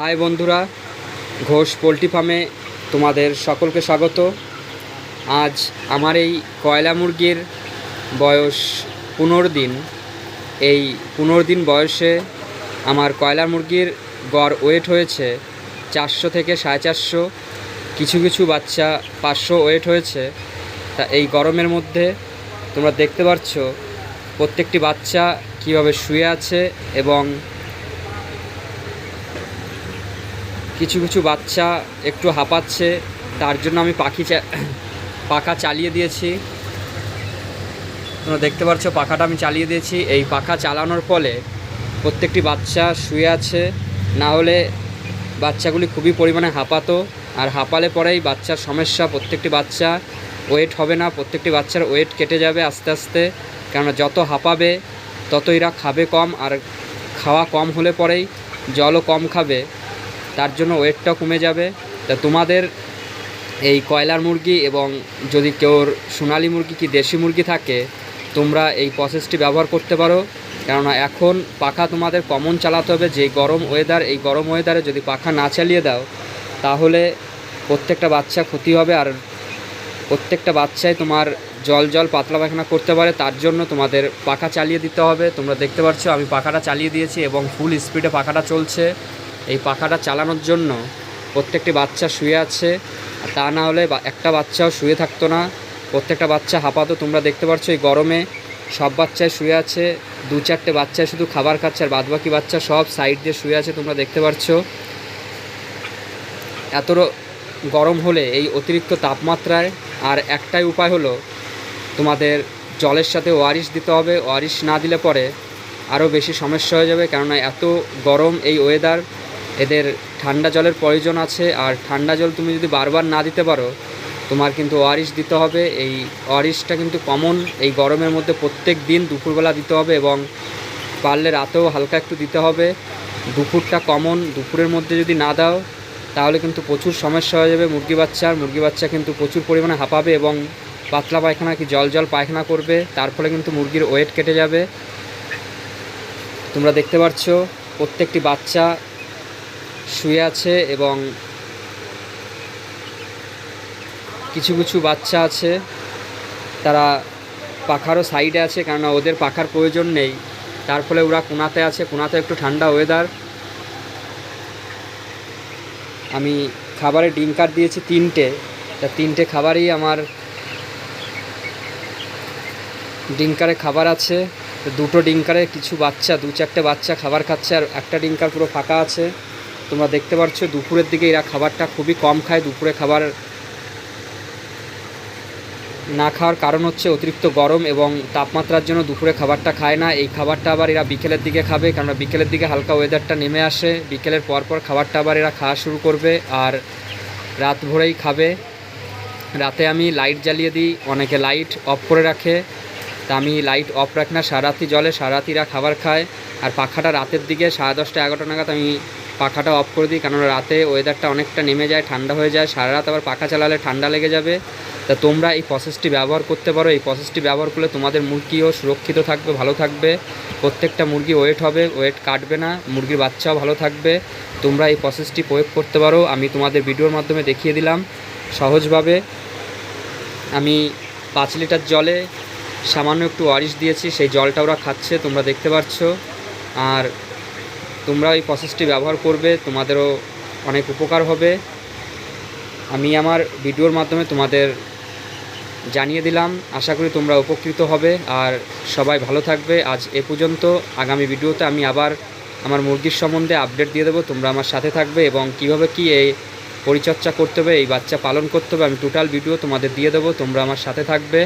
High বন্ধুরা, Ghosh poultry ফার্মে তোমাদের সকলকে স্বাগত। আজ আমার এই কয়লা মুরগির বয়স পনেরো দিন। এই পনেরো দিন বয়সে আমার কয়লা মুরগির গড় ওয়েট হয়েছে চারশো থেকে সাড়ে চারশো। কিছু কিছু বাচ্চা পাঁচশো ওয়েট হয়েছে। তা এই গরমের মধ্যে তোমরা দেখতে পাচ্ছ প্রত্যেকটি বাচ্চা কীভাবে শুয়ে আছে এবং কিছু কিছু বাচ্চা একটু হাঁপাচ্ছে, তার জন্য আমি পাখি পাখা চালিয়ে দিয়েছি। তোমরা দেখতে পাচ্ছ পাখাটা আমি চালিয়ে দিয়েছি। এই পাখা চালানোর ফলে প্রত্যেকটি বাচ্চা শুয়ে আছে। না হলে বাচ্চাগুলি খুবই পরিমাণে হাঁপাতো। আর হাঁপালে পরেই বাচ্চার সমস্যা, প্রত্যেকটি বাচ্চা ওয়েট হবে না, প্রত্যেকটি বাচ্চার ওয়েট কেটে যাবে আস্তে আস্তে। কেননা যত হাঁপাবে তত এরা খাবে কম, আর খাওয়া কম হলে পরেই জলও কম খাবে। তার জন্য ওয়েটটাও কমে যাবে। তা তোমাদের এই কয়লার মুরগি এবং যদি কেউর সোনালি মুরগি কি দেশি মুরগি থাকে, তোমরা এই প্রসেসটি ব্যবহার করতে পারো। কেননা এখন পাখা তোমাদের কমন চালাতে হবে। যে গরম ওয়েদার এই গরম ওয়েদারে যদি পাখা না চালিয়ে দাও, তাহলে প্রত্যেকটা বাচ্চা ক্ষতি হবে আর প্রত্যেকটা বাচ্চাই তোমার জল জল পাতলা পায়খানা করতে পারে। তার জন্য তোমাদের পাখা চালিয়ে দিতে হবে। তোমরা দেখতে পাচ্ছ আমি পাখাটা চালিয়ে দিয়েছি এবং ফুল স্পিডে পাখাটা চলছে। এই পাখাটা চালানোর জন্য প্রত্যেকটি বাচ্চা শুয়ে আছে। তা না হলে একটা বাচ্চাও শুয়ে থাকতো না। প্রত্যেকটা বাচ্চা হাঁপাতো। তোমরা দেখতে পাচ্ছ এই গরমে সব বাচ্চায় শুয়ে আছে। দু চারটে বাচ্চায় শুধু খাবার খাচ্ছে আর বাদবাকি বাচ্চা সব সাইড দিয়ে শুয়ে আছে, তোমরা দেখতে পাচ্ছ এত গরম হলে এই অতিরিক্ত তাপমাত্রায়। আর একটাই উপায় হলো তোমাদের জলের সাথে ওয়ারিশ দিতে হবে। ওয়ারিশ না দিলে পরে আরও বেশি সমস্যা হয়ে যাবে। কেননা এত গরম এই ওয়েদার এদের ঠান্ডা জলের প্রয়োজন আছে, আর ঠান্ডা জল তুমি যদি বারবার না দিতে পারো, তোমার কিন্তু ওয়ারিশ দিতে হবে। এই ওয়ারিশটা কিন্তু কমন এই গরমের মধ্যে প্রত্যেক দিন দুপুরবেলা দিতে হবে এবং পারলে রাতেও হালকা একটু দিতে হবে। দুপুরটা কমন দুপুরের মধ্যে যদি না দাও, তাহলে কিন্তু প্রচুর সমস্যা হয়ে যাবে মুরগি বাচ্চার। মুরগি বাচ্চা কিন্তু প্রচুর পরিমাণে হাঁপাবে এবং পাতলা পায়খানা কি জল জল পায়খানা করবে, তার ফলে কিন্তু মুরগির ওয়েট কেটে যাবে। তোমরা দেখতে পাচ্ছ প্রত্যেকটি বাচ্চা শুয়ে আছে এবং কিছু কিছু বাচ্চা আছে। তারা পাখারও সাইডে আছে কেননা ওদের পাখার প্রয়োজন নেই। তার ফলে ওরা কোনাতে আছে, কোনাতে একটু ঠান্ডা ওয়েদার আমি খাবারে ডিঙ্কার দিয়েছি তিনটে। তা তিনটে খাবারই আমার ডিঙ্কারে খাবার আছে। দুটো ডিঙ্কারে কিছু বাচ্চা, দু চারটে বাচ্চা খাবার খাচ্ছে আর একটা ডিঙ্কার পুরো ফাঁকা আছে। তোমরা দেখতে পাচ্ছ দুপুরের দিকে এরা খাবারটা খুবই কম খায়, দুপুরে খাবার না খাওয়ার কারণ হচ্ছে অতিরিক্ত গরম এবং তাপমাত্রার জন্য দুপুরে খাবারটা খায় না। এই খাবারটা আবার এরা বিকেলের দিকে খাবে কারণ বিকেলের দিকে হালকা ওয়েদারটা নেমে আসে। বিকেলের পর পর খাবারটা আবার এরা খাওয়া শুরু করবে আর রাত ভোরেই খাবে। রাতে আমি লাইট জ্বালিয়ে দিই, অনেকে লাইট অফ করে রাখে। তা আমি লাইট অফ রাখি না সারাতি জলে সারাতিরা খাবার খায়। আর পাখাটা রাতের দিকে সাড়ে দশটা, এগারোটা নাগাদ আমি পাখাটা অফ করে দিই কারণ রাতে ওয়েদারটা অনেকটা নেমে যায়, ঠান্ডা হয়ে যায় সারা রাত আবার পাখা চালালে ঠান্ডা লেগে যাবে। তা তোমরা এই প্রসেসটি ব্যবহার করতে পারো, এই প্রসেসটি ব্যবহার করলে তোমাদের মুরগিও সুরক্ষিত থাকবে, ভালো থাকবে। প্রত্যেকটা মুরগি ওয়েট হবে ওয়েট কাটবে না, মুরগির বাচ্চাও ভালো থাকবে। তোমরা এই প্রসেসটি প্রয়োগ করতে পারো, আমি তোমাদের ভিডিওর মাধ্যমে দেখিয়ে দিলাম। সহজভাবে আমি পাঁচ লিটার জলে সামান্য একটু ওয়ারিশ দিয়েছি, সেই জলটা ওরা খাচ্ছে, তোমরা দেখতে পাচ্ছ আর তোমরা এই প্রসেসটি ব্যবহার করবে, তোমাদেরও অনেক উপকার হবে। আমি আমার ভিডিওর মাধ্যমে তোমাদের জানিয়ে দিলাম। আশা করি তোমরা উপকৃত হবে। আর সবাই ভালো থাকবে। আজ এ পর্যন্ত। আগামী ভিডিওতে আমি আবার আমার মুরগির সম্বন্ধে আপডেট দিয়ে দেবো। তোমরা আমার সাথে থাকবে এবং কীভাবে কি এই পরিচর্যা করতে হবে, এই বাচ্চা পালন করতে হবে, আমি টোটাল ভিডিও তোমাদের দিয়ে দেবো। তোমরা আমার সাথে থাকবে।